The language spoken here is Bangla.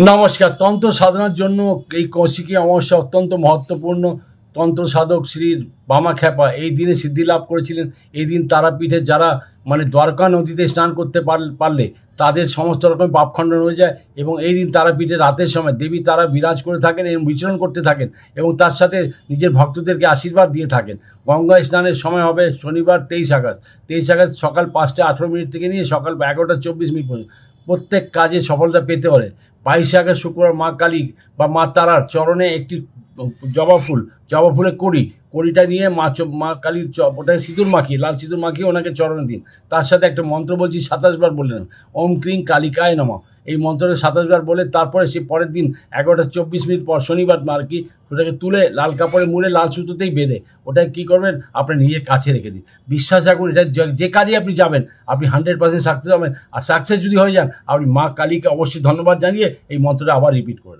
নমস্কার তন্ত্র সাধনার জন্য এই কৌশিকী অমাবস্যা অত্যন্ত মহত্বপূর্ণ। তন্ত্র সাধক শ্রীর বামা এই দিনে সিদ্ধি লাভ করেছিলেন। এই দিন তারাপীঠে যারা মানে দ্বারকা নদীতে স্নান করতে পার- পারলে তাদের সমস্ত রকম পাপখণ্ডন হয়ে যায় এবং এই দিন তারাপীঠে রাতের সময় দেবী তারা বিরাজ করে থাকেন এবং বিচরণ করতে থাকেন এবং তার সাথে নিজের ভক্তদেরকে আশীর্বাদ দিয়ে থাকেন। গঙ্গা স্নানের সময় হবে শনিবার তেইশ আগস্ট। তেইশ আগস্ট সকাল পাঁচটা আঠেরো মিনিট থেকে নিয়ে সকাল এগারোটা চব্বিশ মিনিট পর্যন্ত। প্রত্যেক কাজে সফলতা পেতে হলে। বাইশে আগস্ট শুক্রবার মা কালী বা মা তারার চরণে একটি জবা ফুল, জবা ফুলের কড়ি, কড়িটা নিয়ে মা মা কালীর ওটাকে সিঁদুর মাখিয়ে, লাল সিঁদুর মাখিয়ে ওনাকে চরণে দিন। তার সাথে একটা মন্ত্র বলছি, সাতাশ বার বললেন ওম ক্রিং কালিকায় নম। এই মন্ত্রটা সাতাশ বার বলে তারপরে সে পরের দিন এগারোটা চব্বিশ মিনিট পর শনিবার আর কি, ওটাকে তুলে লাল কাপড়ে মুড়ে লাল সুতোতেই বেঁধে, ওটাকে কী করবেন? আপনি নিজের কাছে রেখে দিন। বিশ্বাস রাখুন, এটা যে- কাজে আপনি যাবেন, আপনি হান্ড্রেড পার্সেন্ট সাকসেস হবেন। আর সাকসেস যদি হয়ে যান, আপনি মা কালীকে অবশ্যই ধন্যবাদ জানিয়ে এই মন্ত্রটা আবার রিপিট করে দেবেন।